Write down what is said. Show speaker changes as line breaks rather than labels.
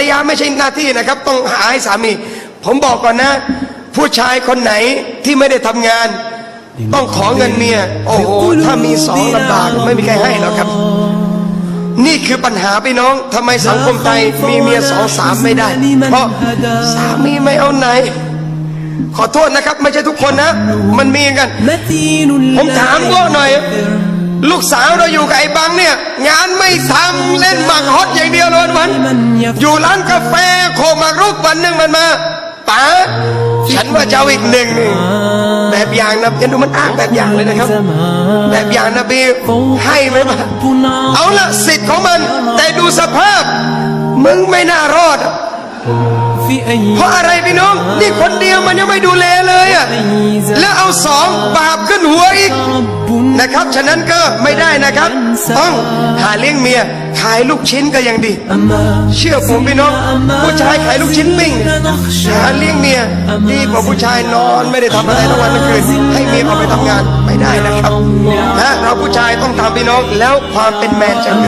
รยาไม่ใช่หน้าที่นะครับ ต้องหาให้สามี ผมบอกก่อนนะ ผู้ชายคนไหนที่ไม่ได้ทำงาน ต้องขอเงินเมีย โอ้โหถ้ามีสองลำบากไม่มีใครให้หรอกครับ นี่คือปัญหาพี่น้องทำไมสังคมไทยมีเมียสองสามไม่ได้ เพราะสามีไม่เอาไหนขอโทษนะครับ ไม่ใช่ทุกคนนะ มันมีกัน ผมถามก็หน่อย ลูกสาวเราอยู่กับไอ้บังเนี่ย งานไม่ทำเล่นหมักฮอตอย่างเดียวเลยวันอยู่ร้านกาแฟโคมารุกวันหนึ่งมันมาป๋าฉันว่าเจ้าอีกหนึ่งแบบอย่างนะเอ็นดูมันอ้างแบบอย่างเลยนะครับ แบบอย่างนะบีให้ไหมบ้าเอาละสิทธิ์ของมัน แต่ดูสภาพ มึงไม่น่ารอดเพราะอะไรพี่น้อง นี่คนเดียวมันยังไม่ดูแล สองบาปขึ้นหัวอีกนะครับ ฉะนั้นก็ไม่ได้นะครับ ต้องหาเลี้ยงเมียขายลูกชิ้นก็ยังดี เชื่อผมพี่น้องผู้ชายขายลูกชิ้นปิ้งหาเลี้ยงเมียดีกว่าผู้ชายนอนไม่ได้ทำอะไรทั้งวันทั้งคืนให้เมียออกไปทำงานไม่ได้นะครับนะเราผู้ชายต้องทำพี่น้องแล้วความเป็นแมนจะ